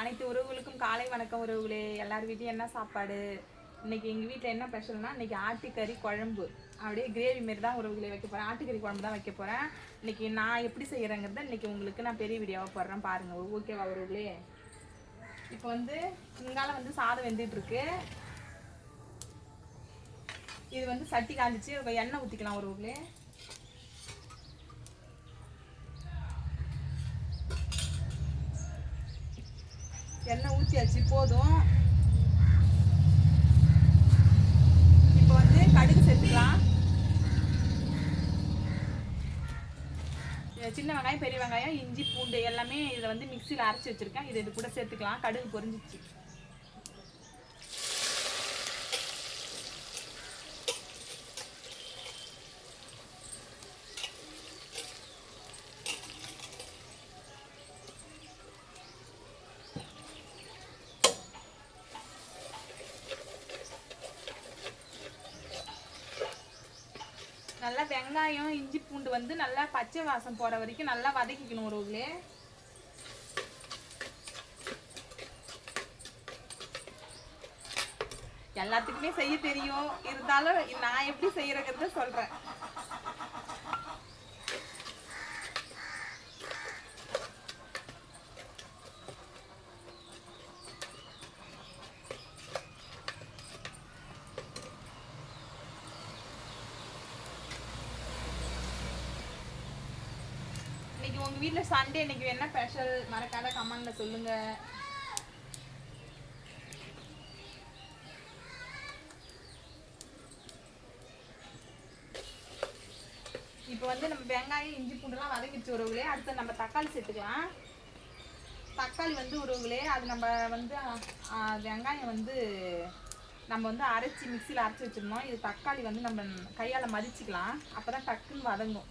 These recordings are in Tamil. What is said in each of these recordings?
அனைத்து உறவுகளுக்கும் காலை வணக்கம் உறவுகளே. எல்லார் வீட்லையும் என்ன சாப்பாடு? இன்னைக்கு எங்கள் வீட்டில் என்ன ஸ்பெஷல்னா இன்னைக்கு ஆட்டுக்கறி குழம்பு. அப்படியே கிரேவி மாரி தான் உறவுகளை வைக்க போகிறேன் ஆட்டுக்கறி குழம்பு தான் வைக்க போகிறேன் இன்னைக்கு நான் எப்படி செய்கிறேங்கிறத இன்னைக்கு உங்களுக்கு நான் பெரிய வீடியோவாக போடுறேன் பாருங்கள் ஓகேவா உறவுகளே? இப்போ வந்து இங்கால வந்து சாதம் வெந்துட்டுருக்கு. இது வந்து சட்டி காஞ்சிச்சு. எண்ணெய் ஊற்றிக்கலாம் உறவுகளே. எண்ணெய் ஊற்றியாச்சு போதும். இப்போ வந்து கடுகு சேர்த்துக்கலாம். சின்ன வெங்காயம் பெரிய வெங்காயம் இஞ்சி பூண்டு எல்லாமே இதில் வந்து மிக்சியில் அரைச்சி வச்சுருக்கேன். இதை இது கூட சேர்த்துக்கலாம். கடுகு பொரிஞ்சிச்சு நல்லா வெங்காயம் இஞ்சி பூண்டு வந்து நல்லா பச்சை வாசம் போற வரைக்கும் நல்லா வதக்கிக்கணும் ஒரு உள்ளே எல்லாத்துக்குமே செய்ய தெரியும். இருந்தாலும் நான் எப்படி செய்யறங்கிறத சொல்றேன். இன்னைக்கு உங்க வீட்ல சண்டே இன்னைக்கு என்ன ஸ்பெஷல் மறக்காத கமெண்ட்ல சொல்லுங்க. இப்போ வந்து நம்ம வெங்காயம் இஞ்சி பூண்டுலாம் வதங்கிடுச்சு உறவுகளே அடுத்து நம்ம தக்காளி சேர்த்துக்கலாம். தக்காளி வந்து உறவுகளே அது நம்ம வந்து வெங்காயம் வந்து நம்ம வந்து அரைச்சி மிக்சியில் அரைச்சி வச்சிருந்தோம். இது தக்காளி வந்து நம்ம கையால் மதிச்சுக்கலாம். அப்போ தான் டக்குன்னு வதங்கும்.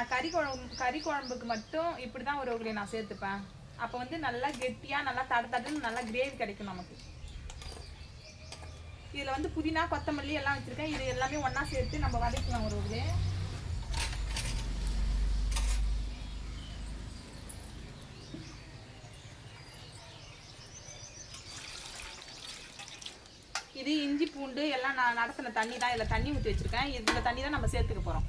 நான் கறி குழம்பு கறி குழம்புக்கு மட்டும் இப்படி தான் ஒரு உருளையை நான் சேர்த்துப்பேன். அப்போ வந்து நல்லா கெட்டியாக நல்லா தட தடன்னு நல்லா கிரேவி கிடைக்கும் நமக்கு. இதில் வந்து புதினா கொத்தமல்லி எல்லாம் வச்சுருக்கேன். இது எல்லாமே ஒன்றா சேர்த்து நம்ம வதக்கலாம் உறவுகளே இது இஞ்சி பூண்டு எல்லாம் நான் நடத்தின தண்ணி தான் இதில் தண்ணி ஊற்றி வச்சுருக்கேன். இந்த தண்ணி தான் நம்ம சேர்த்துக்க போகிறோம்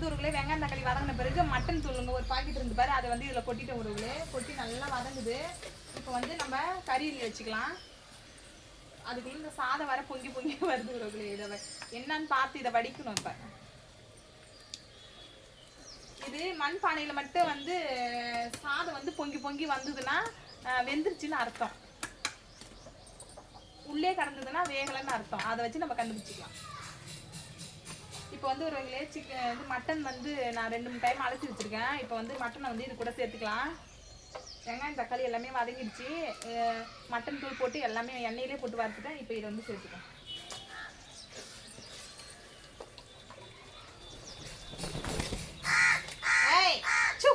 வந்து உருகுலே வெங்காயம் தக்காளி வதங்கின பிறகு மட்டன் தூளுங்க ஒரு பாக்கெட் இருந்து பாரு. அதை வந்து இதில் கொட்டிட்டு உருகுலே கொட்டி நல்லா வதங்குது. இப்போ வந்து நம்ம கறியில் வச்சுக்கலாம். அதுக்குள்ள இந்த சாதம் வர பொங்கி பொங்கி வருது உருகுலே இதை என்னன்னு பார்த்து இதை வடிக்கணும் இப்போ. இது மண் பானையில் மட்டும் வந்து சாதம் வந்து பொங்கி பொங்கி வந்ததுன்னா வெந்துருச்சுன்னு அர்த்தம். உள்ளே கடந்ததுன்னா வேகலைன்னு அர்த்தம். அதை வச்சு நம்ம கண்டுபிடிச்சிக்கலாம். இப்போ வந்து ஒரு வகையிலே சிக்கன் வந்து மட்டன் வந்து நான் ரெண்டு மூணு டைம் அழைச்சி வச்சுருக்கேன். இப்போ வந்து மட்டனை வந்து இது கூட சேர்த்துக்கலாம். வெங்காயம் தக்காளி எல்லாமே வதங்கிடுச்சு. மட்டன் தூள் போட்டு எல்லாமே எண்ணெயிலே போட்டு வறுத்துட்டேன். இப்போ இதை வந்து சேர்த்துக்கலாம். ஏய், சு.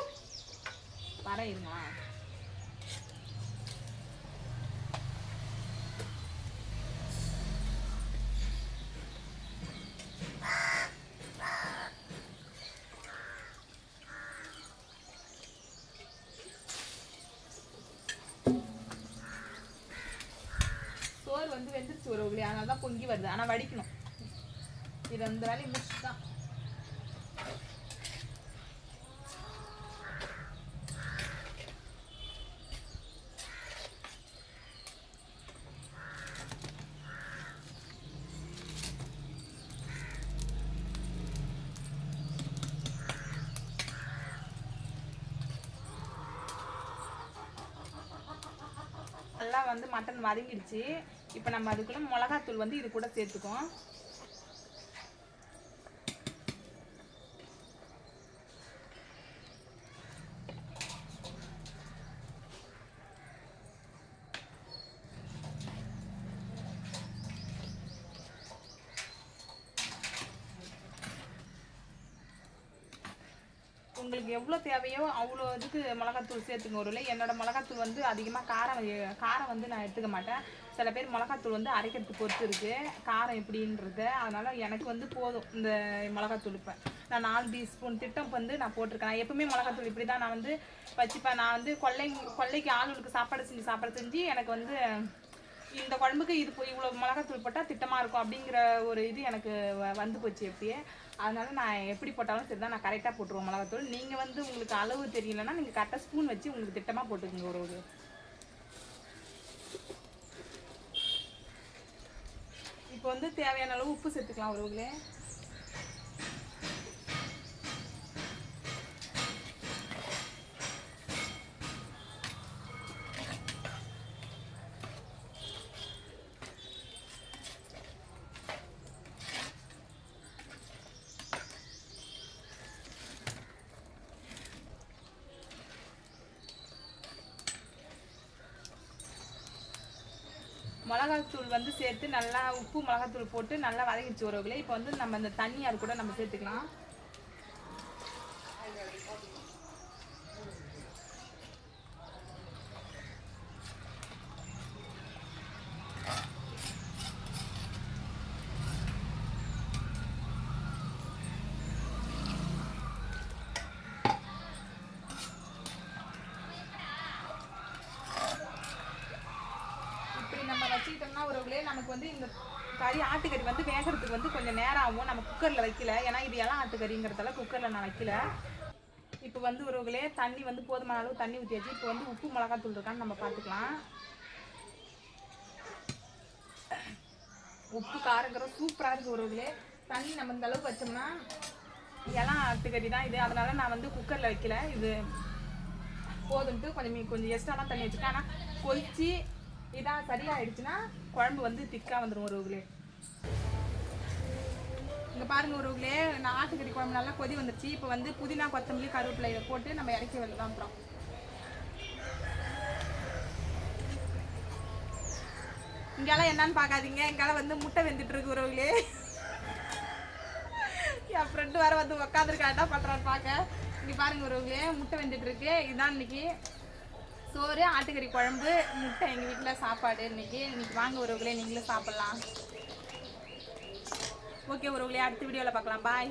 மோர் வந்து வெந்துருச்சு ஒரு உருளி. அதனால தான் பொங்கி வருது. ஆனால் வடிக்கணும். இது அந்த வேலையை முடிச்சு தான். வந்து மட்டன் வதங்கிடுச்சு. இப்போ நம்ம அதுக்குள்ள மிளகாத்தூள் வந்து இது கூட சேர்த்துக்கோம் உங்களுக்கு எவ்வளோ தேவையோ அவ்வளோ இதுக்கு மிளகாத்தூள் சேர்த்துங்க ஒரு என்னோட மிளகாத்தூள் வந்து அதிகமாக காரம் காரம் வந்து நான் எடுத்துக்க மாட்டேன். சில பேர் மிளகாத்தூள் வந்து அரைக்கிறதுக்கு பொறுத்து இருக்கு. காரம் எப்படின்றத. அதனால எனக்கு வந்து போதும் இந்த மிளகாத்தூள் இப்போ. நான் நாலு டீஸ்பூன் திட்டம் வந்து நான் போட்டிருக்கேன். நான் எப்பவுமே மிளகாத்தூள் இப்படி தான் நான் வந்து வச்சுப்பேன். நான் வந்து கொள்ளை கொள்ளைக்கு ஆளுகளுக்கு சாப்பாடு செஞ்சு சாப்பாடு செஞ்சு எனக்கு வந்து இந்த குழம்புக்கு இது போய் இவ்வளோ மிளகாத்தூள் போட்டால் திட்டமாக இருக்கும் அப்படிங்கிற ஒரு இது எனக்கு வ- வந்து போச்சு எப்படியே அதனால நான் எப்படி போட்டாலும் சரி தான் நான் கரெக்டாக போட்டுருவோம் மிளகாத்தூள். நீங்கள் வந்து உங்களுக்கு அளவு தெரியலன்னா நீங்கள் கரெக்டாக ஸ்பூன் வச்சு உங்களுக்கு திட்டமாக போட்டுக்கோங்க ஒரு ஒரு. இப்போ வந்து தேவையான அளவு உப்பு சேர்த்துக்கலாம் உறவுகளே. மிளகாத்தூள் வந்து சேர்த்து நல்லா உப்பு மிளகாத்தூள் போட்டு நல்லா வதக்கிச்சு உறவுகளே இப்போ வந்து நம்ம இந்த தண்ணி அது கூட நம்ம சேர்த்துக்கலாம் இப்படி நம்ம வச்சுக்கிட்டோம்னா உறவுகளே நமக்கு வந்து இந்த கறி ஆட்டுக்கறி வந்து வேகிறதுக்கு வந்து கொஞ்சம் நேரம் ஆகும் நம்ம குக்கரில் வைக்கல. ஏன்னா இது எல்லாம் ஆட்டுக்கறிங்கிறதால குக்கரில் நான் வைக்கல. இப்போ வந்து ஒருவர்களே தண்ணி வந்து போதுமான அளவு தண்ணி ஊற்றியாச்சு இப்போ வந்து உப்பு மிளகாத்தூள் இருக்கான்னு நம்ம பார்த்துக்கலாம் உப்பு காரங்கிறது சூப்பராக இருக்குது உறவுகளே தண்ணி நம்ம இந்த அளவுக்கு வச்சோம்னா எல்லாம் ஆட்டுக்கறி தான் இது. அதனால நான் வந்து குக்கரில் வைக்கல. இது போதும்ட்டு கொஞ்சம் கொஞ்சம் எக்ஸ்ட்ரா தான் தண்ணி வச்சுருக்கேன். ஆனால் கொதிச்சு இதான் சரியாயிடுச்சுன்னா குழம்பு வந்து திக்காக வந்துடும் உறவுகளே இங்கே பாருங்கள் உறவுகளே நான் ஆட்டுக்கறி குழம்பு நல்லா கொதி வந்துருச்சு. இப்போ வந்து புதினா கொத்தமல்லி கருவேப்பிலை இதை போட்டு நம்ம இறக்கி வரலாம் அப்புறம். இங்கெல்லாம் என்னன்னு பார்க்காதீங்க. இங்கெல்லாம் வந்து முட்டை வெந்துட்டு இருக்கு உறவுகளே என் ஃப்ரெண்டு வேற வந்து உக்காந்துருக்காட்டா பண்ணுறான்னு பார்க்க. இங்கே பாருங்க உறவுகளே முட்டை வெந்துட்டு இருக்கு. இதுதான் இன்னைக்கு சோறு ஆட்டுக்கறி குழம்பு முட்டை எங்கள் வீட்டில் சாப்பாடு. இன்னைக்கு இன்னைக்கு வாங்க உறவுகளே நீங்களும் சாப்பிட்லாம். ஓகே உறவுகளே அடுத்த வீடியோவில் பார்க்கலாம். பாய்